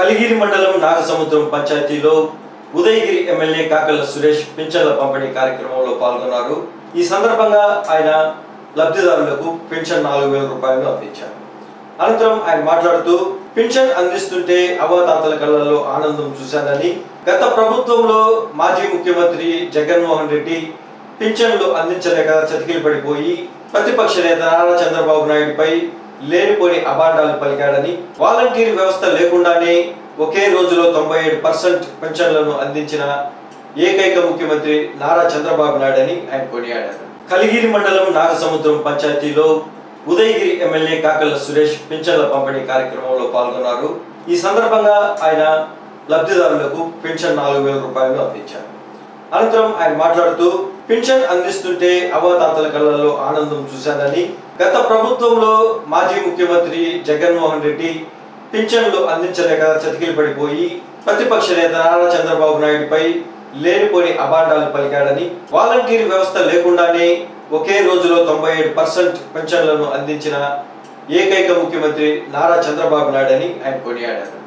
కలిగిరి మండలం నాగసముద్రం పంచాయతీలో ఉదయగిరి ఎమ్మెల్యే కాకల సురేష్ పింఛన్ల పంపిణీ కార్యక్రమంలో పాల్గొన్నారు. ఈ సందర్భంగా ఆయన లబ్ధిదారులకు పెన్షన్ నాలుగు వేల రూపాయలు అందించారు. అనంతరం ఆయన మాట్లాడుతూ పింఛన్ అందిస్తుంటే అవ్వాతాతల కళ్ళల్లో ఆనందం చూశానని గత ప్రభుత్వంలో మాజీ ముఖ్యమంత్రి జగన్మోహన్ రెడ్డి పింఛన్లు అందించలేక చతికిలు పడిపోయి ప్రతిపక్ష నేత నారా చంద్రబాబు నాయుడుపై లేనిపోని అభాండాలు పలికాడని వాలంటీర్ వ్యవస్థ లేకుండానే ఒకే రోజులో తొంభై ఏడు పర్సెంట్ పెన్షన్లను అందించిన ఏకైక ముఖ్యమంత్రి నారా చంద్రబాబు నాయుడని ఆయన కొనియాడారు. కలిగిరి మండలం నాగసముద్రం పంచాయతీలో ఉదయగిరి ఎమ్మెల్యే కాకల సురేష్ పింఛన్ల పంపిణీ కార్యక్రమంలో పాల్గొన్నారు. ఈ సందర్భంగా ఆయన లబ్ధిదారులకు పెన్షన్ నాలుగు వేల రూపాయలు అందించారు. అనంతరం ఆయన మాట్లాడుతూ పింఛన్ అందిస్తుంటే అవ్వాతాతల కళ్ళల్లో ఆనందం చూశానని గత ప్రభుత్వంలో మాజీ ముఖ్యమంత్రి జగన్మోహన్ రెడ్డి పింఛన్లు అందించలేక చతికిలు పడిపోయి ప్రతిపక్ష నేత నారా చంద్రబాబు నాయుడుపై లేనిపోని అభాండాలు పలికాడని వాలంటీర్ వ్యవస్థ లేకుండానే ఒకే రోజులో తొంభై ఏడు పర్సెంట్ పెన్షన్లను అందించిన ఏకైక ముఖ్యమంత్రి నారా చంద్రబాబు నాయుడు అని ఆయన కొనియాడారు.